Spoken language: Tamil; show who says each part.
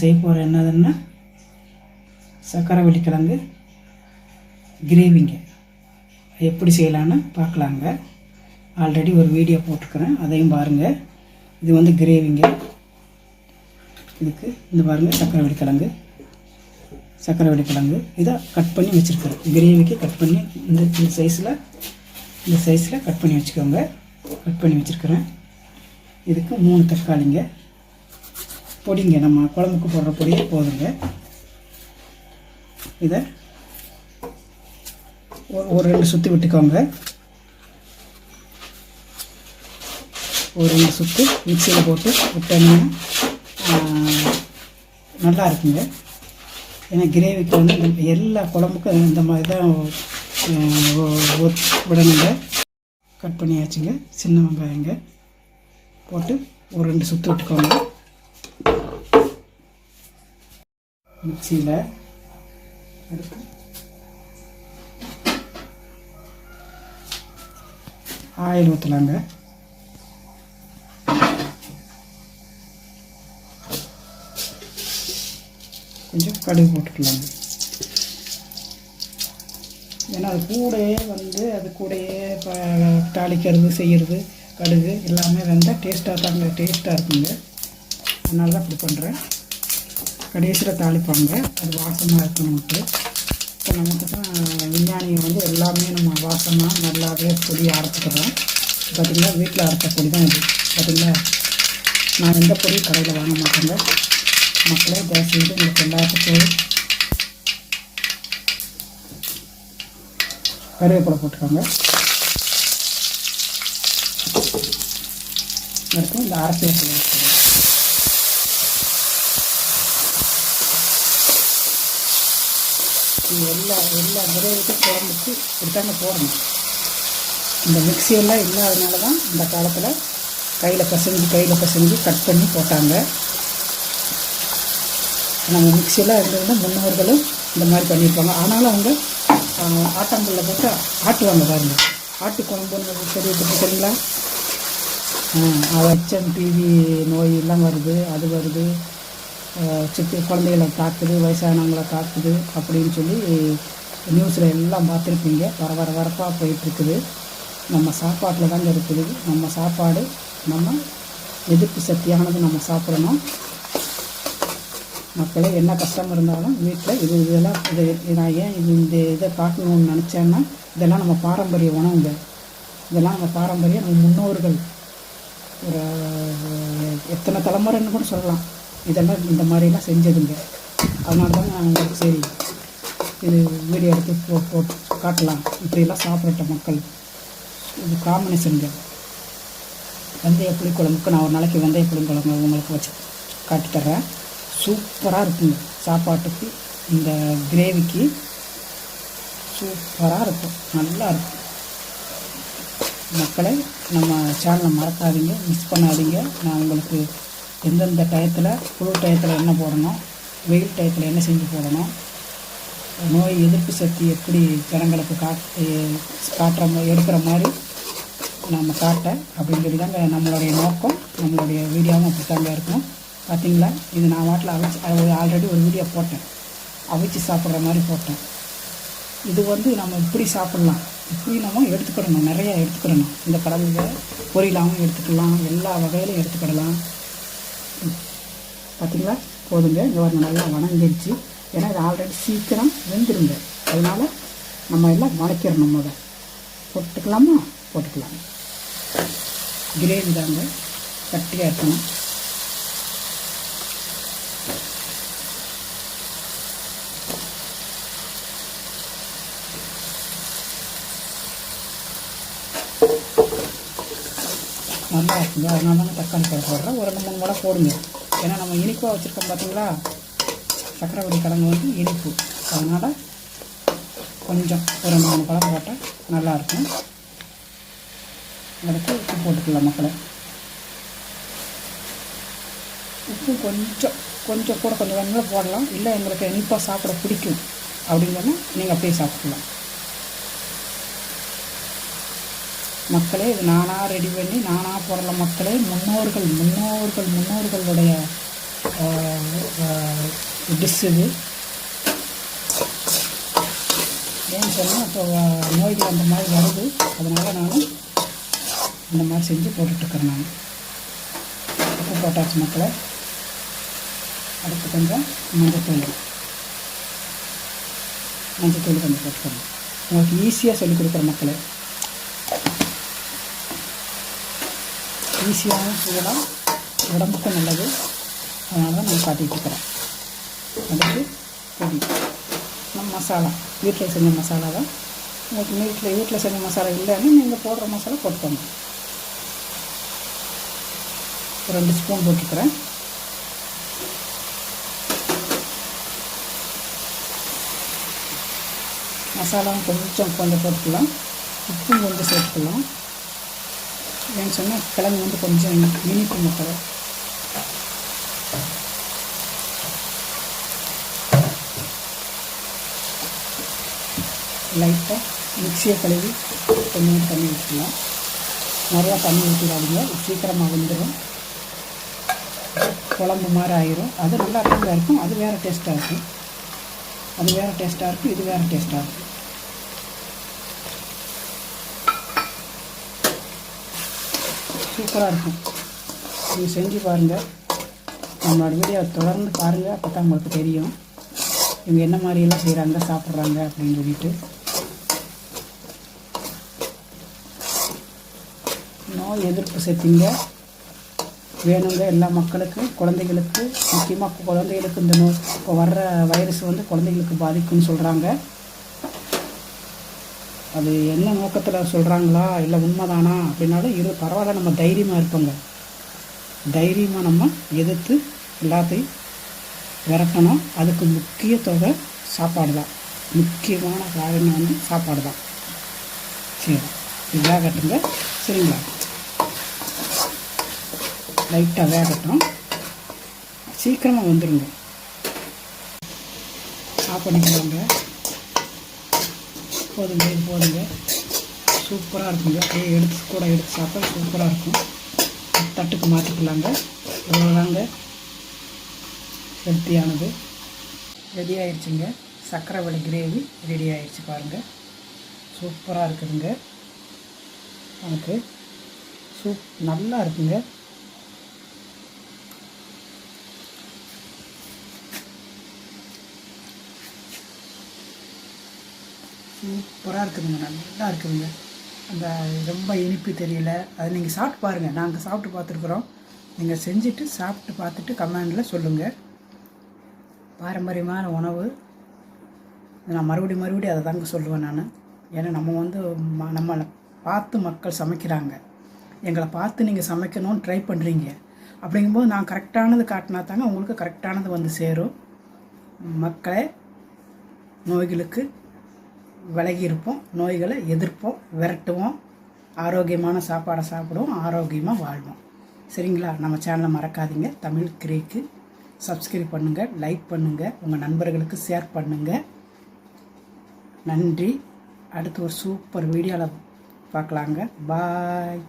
Speaker 1: செய்ய போகிற என்னதுன்னா சக்கரை வெள்ளிக்கிழங்கு கிரேவிங்க. எப்படி செய்யலான்னு பார்க்கலாங்க. ஆல்ரெடி ஒரு வீடியோ போட்டிருக்கிறேன். அதையும் பாருங்கள் இது வந்து கிரேவிங்க. இதுக்கு இந்த பாருங்கள் சக்கரை வெள்ளிக்கிழங்கு சக்கரை வெள்ளிக்கிழங்கு இதை கட் பண்ணி வச்சுருக்கிறேன். கிரேவிக்கு கட் பண்ணி இந்த இந்த சைஸில் இந்த சைஸில் கட் பண்ணி வச்சுக்கோங்க. கட் பண்ணி வச்சுருக்கிறேன். இதுக்கு மூணு தக்காளிங்க. பொடிங்க நம்ம குழம்புக்கு போடுற பொடியே போதுங்க. இதை ஒரு- ஒரு ரெண்டு சுற்றி விட்டுக்கோங்க. ஒரு ரெண்டு சுற்று மிக்சியில் போட்டு விட்டோம்னா நல்லா இருக்குங்க. ஏன்னா கிரேவிக்கு வந்து இந்த எல்லா குழம்புக்கும் இந்த மாதிரி தான் விடணுங்க. கட் பண்ணியாச்சுங்க சின்ன வெங்காயங்க போட்டு ஒரு ரெண்டு சுற்று விட்டுக்கோங்க. மிக்சியில் அடுத்து ஆயில் ஊற்றலாங்க கொஞ்சம் கடுகு போட்டுக்கலாங்க. ஏன்னா அது கூடயே வந்து அது கூடயே இப்போ தாளிக்கிறது செய்கிறது கடுகு எல்லாமே வந்தால் டேஸ்ட்டாக தாங்க டேஸ்ட்டாக இருக்குங்க. அதனால தான் அப்படி பண்ணுறேன் கடைசியில் தாளிப்பாங்க. அது வாசமாக இருக்கும் நமக்கு. இப்போ நமக்கு தான் விஞ்ஞானியை வந்து எல்லாமே நம்ம வாசமாக நல்லாவே பொடி அரைச்சிக்கிறோம். பார்த்திங்கன்னா வீட்டில் அரைச்ச பொடி தான் இது. பார்த்திங்களா நான் எந்த பொடியும் கடையில் வாங்க மாட்டேங்க. மக்களே தயவு செய்து உங்களுக்கு எல்லாத்துக்கும் கருவேப்பிலை போட்டுக்கோங்க. அடுத்து இந்த அரைச்சி வச்சு எல்லா எல்லா கிரேவிக்கும் குழம்புக்கு இப்படித்தாங்க போடணும். இந்த மிக்சியெல்லாம் இல்லாதனால தான் இந்த காலத்தில் கையில் பசஞ்சு கையில் பசங்கி கட் பண்ணி போட்டாங்க. நம்ம மிக்சியெல்லாம் இருந்ததுன்னா முன்னோர்களும் இந்த மாதிரி பண்ணியிருப்பாங்க. ஆனாலும் அவங்க ஆட்டாங்கல்ல போட்டு ஆட்டுவாங்க பாருங்க. ஆட்டு குழம்புன்னு தெரியுது சரிங்களா ஹெச்எம் டிவி நோய் எல்லாம் வருது அது வருது. சித்து குழந்தைகளை தாக்குது வயசானவங்களை தாக்குது அப்படின்னு சொல்லி நியூஸில் எல்லாம் பார்த்துருப்பீங்க. வர வர வரப்பாக போயிட்டுருக்குது. நம்ம சாப்பாட்டில் தாங்க இருக்குது. நம்ம சாப்பாடு நம்ம எதிர்ப்பு சக்தியானது நம்ம சாப்பிடணும். மக்களே என்ன கஷ்டம் இருந்தாலும் வீட்டில் இது இதெல்லாம் இது நான் ஏன் இது இந்த இதை காட்டணும்னு நினச்சேன்னா இதெல்லாம் நம்ம பாரம்பரிய உணவுங்க. இதெல்லாம் நம்ம பாரம்பரிய நம்ம முன்னோர்கள். ஒரு எத்தனை தலைமுறைன்னு கூட சொல்லலாம். இதெல்லாம் இந்த மாதிரிலாம் செஞ்சதுங்க. அதனால தான் நான் உங்களுக்கு சரி இது வீடியோ எடுத்து போ போட்டு காட்டலாம். இப்படியெல்லாம் சாப்பிட்ட மக்கள். இது காம்பினேஷனுங்க வெந்தய புளிக்குழம்புக்கு நான் ஒரு நாளைக்கு வெந்தய புளிக்குழம்பு உங்களுக்கு வச்சு காட்டி தர்றேன். சூப்பராக இருக்குங்க சாப்பாட்டுக்கு இந்த கிரேவிக்கு சூப்பராக இருக்கும். நல்லா இருக்கும். மக்களை நம்ம சேனலை மறக்காதீங்க. மிஸ் பண்ணாதீங்க. நான் உங்களுக்கு எந்தெந்த டயத்தில் குளிர் டயத்தில் என்ன போடணும் வெயில் டயத்தில் என்ன செஞ்சு போடணும் நோய் எதிர்ப்பு சக்தி எப்படி ஜனங்களுக்கு காட்டு காட்டுற மாதிரி எடுக்கிற மாதிரி நம்ம காட்ட அப்படின்னு சொல்லி தாங்க நம்மளுடைய நோக்கம் நம்மளுடைய வீடியோவும் அப்படி தாங்க இருக்கும். பார்த்தீங்களா இது நான் வாட்டில் அவிச்சு ஆல்ரெடி ஒரு வீடியோ போட்டேன். அவிச்சு சாப்பிட்ற மாதிரி போட்டேன். இது வந்து நம்ம இப்படி சாப்பிட்லாம். இப்படி நம்ம எடுத்துக்கிடணும். நிறையா எடுத்துக்கிடணும். இந்த கடவுளை பொரியலாகவும் எடுத்துக்கலாம். எல்லா வகையிலும் எடுத்துக்கிடலாம். பார்த்தீங்களா போதுங்க. இங்கே ஒரு நல்லா வணங்கிடுச்சு. ஏன்னா இது ஆல்ரெடி சீக்கிரம் வெந்துருங்க. அதனால் நம்ம எல்லாம் வளைக்கிறணும் முத போட்டுக்கலாமா? போட்டுக்கலாம். கிரேவி தாங்க. கட்டியாக இருக்கணும். நல்லா இருக்குங்க அதனால தான் தக்காளி பழம் போடுறேன் ஒரு ரெண்டு மூணு வடை போடுங்க. ஏன்னா நம்ம இனிப்பாக வச்சுருக்கோம் பார்த்தீங்களா சக்கரவள்ளி கிழங்கு வந்து இனிப்பு. அதனால் கொஞ்சம் ஒரு ரெண்டு மூணு பழம் போட்டால் நல்லாயிருக்கும். அதுக்கு உப்பு போட்டுக்கலாம் மக்களை. உப்பு கொஞ்சம் கொஞ்சம் கூட கொஞ்சம் வேணுங்களா போடலாம். இல்லை எங்களுக்கு இனிப்பாக சாப்பிட பிடிக்கும். அப்படின்னு சொன்னால் நீங்கள் அப்படியே சாப்பிடலாம் மக்களே இது நானாக ரெடி பண்ணி நானாக போடல மக்களே முன்னோர்கள் முன்னோர்கள் முன்னோர்களுடைய டிஷ் இது. ஏன்னு சொன்னால் இப்போ நோய்கள் அந்த மாதிரி வருது. அதனால் நான் இந்த மாதிரி செஞ்சு போட்டுட்ருக்கேன் நான். உப்பு போட்டாச்சு மக்களை. அடுத்து கொஞ்சம் மஞ்சத்தூள். மஞ்சத்தூள் கொஞ்சம் போட்டுக்கணும் உங்களுக்கு ஈஸியாக சொல்லிக் கொடுக்குற மக்களே. ஈஸியாகவும் செய்யலாம் உடம்புக்கும் நல்லது. அதனால தான் நான் காட்டிகிட்டு இருக்கிறேன். பொடி. நம்ம மசாலா. வீட்டில் செஞ்ச மசாலா தான். உங்களுக்கு வீட்டில் வீட்டில் செஞ்ச மசாலா இல்லைன்னு நீங்கள் போடுற மசாலா போட்டுக்கோங்க. ரெண்டு ஸ்பூன் போட்டுக்கிறேன். மசாலாவும் கொஞ்சம் கொஞ்சம் போட்டுக்கலாம். உப்பும் கொஞ்சம் சேர்த்துக்கலாம். ஏன்னு சொன்னால் கிழங்கு வந்து கொஞ்சம் இனிப்பு முட்டை லைட்டாக மிக்சியை கழுவி கொஞ்சம் தண்ணி ஊற்றலாம் நிறையா தண்ணி ஊற்றிடாதீங்க சீக்கிரமாக வந்துடும் குழம்பு மாதிரி ஆயிரும். அது நல்லா டேஸ்ட்டாக இருக்கும். அது வேறு டேஸ்ட்டாக இருக்கும். அது வேறு டேஸ்ட்டாக இருக்கும். இது வேறு டேஸ்ட்டாக இருக்கும். சூப்பராக இருக்கும். நீங்கள் செஞ்சு பாருங்கள் நம்மளோட வீடியோ தொடர்ந்து பாருங்கள் அப்போ தான் உங்களுக்கு தெரியும். இவங்க என்ன மாதிரியெல்லாம் செய்கிறாங்க சாப்பிட்றாங்க அப்படின்னு சொல்லிட்டு. நோய் எதிர்ப்பு சக்திங்க வேணுங்க எல்லா மக்களுக்கும் குழந்தைகளுக்கு முக்கியமாக குழந்தைகளுக்கு இந்த நோய் இப்போ வர்ற வைரஸ் வந்து குழந்தைகளுக்கு பாதிக்கும்னு சொல்கிறாங்க அது என்ன நோக்கத்தில் சொல்கிறாங்களா இல்லை உண்மைதானா? அப்படின்னாலும் இரு பரவாயில்ல நம்ம தைரியமாக இருப்போங்க. தைரியமாக நம்ம எதிர்த்து எல்லாத்தையும் விரட்டணும். அதுக்கு முக்கிய தொகை சாப்பாடு தான். முக்கியமான காரணம் வந்து சாப்பாடு தான். சரி இதாக வேகட்டுங்க சரிங்களா? லைட்டாக வேகட்டும். சீக்கிரமாக வந்துடுங்க ஆஃப் பண்ணிக்கலாங்க. போதுங்க போதுங்க. சூப்பராக இருக்குங்க. அப்படியே எடுத்து கூட எடுத்து சாப்பிட்டா சூப்பராக இருக்கும். தட்டுக்கு மாற்றிக்கலாங்க இவ்வளோதாங்க ஹெல்த்தியானது. ரெடி ஆயிடுச்சுங்க சர்க்கரை வலி கிரேவி ரெடி ஆயிடுச்சு பாருங்கள் சூப்பராக இருக்குதுங்க. நமக்கு சூப் நல்லா இருக்குங்க. சூப்பராக இருக்குதுங்க. நல்லா இருக்குதுங்க. அந்த ரொம்ப இனிப்பு தெரியல. அதை நீங்கள் சாப்பிட்டு பாருங்கள் நாங்கள் சாப்பிட்டு பார்த்துருக்குறோம். நீங்கள் செஞ்சுட்டு சாப்பிட்டு பார்த்துட்டு கமெண்டில் சொல்லுங்கள் பாரம்பரியமான உணவு. நான் மறுபடியும் மறுபடியும் அதை தாங்க சொல்லுவேன் நான். ஏன்னா நம்ம வந்து ம- நம்மளை பார்த்து மக்கள் சமைக்கிறாங்க. எங்களை பார்த்து நீங்கள் சமைக்கணும்னு ட்ரை பண்ணுறீங்க அப்படிங்கும்போது நான் கரெக்டானது காட்டினா தாங்க உங்களுக்கு கரெக்டானது வந்து சேரும். மக்களை நோய்களுக்கு விலகி இருப்போம் நோய்களை எதிர்ப்போம் விரட்டுவோம் ஆரோக்கியமான சாப்பாடை சாப்பிடுவோம் ஆரோக்கியமாக வாழ்வோம். சரிங்களா? நம்ம சேனலை மறக்காதீங்க. தமிழ் கிரேக்கு. சப்ஸ்கிரைப் பண்ணுங்கள் லைக் பண்ணுங்கள் உங்கள் நண்பர்களுக்கு ஷேர் பண்ணுங்கள் நன்றி. அடுத்து ஒரு சூப்பர் வீடியோவில் பார்க்கலாங்க. பாய்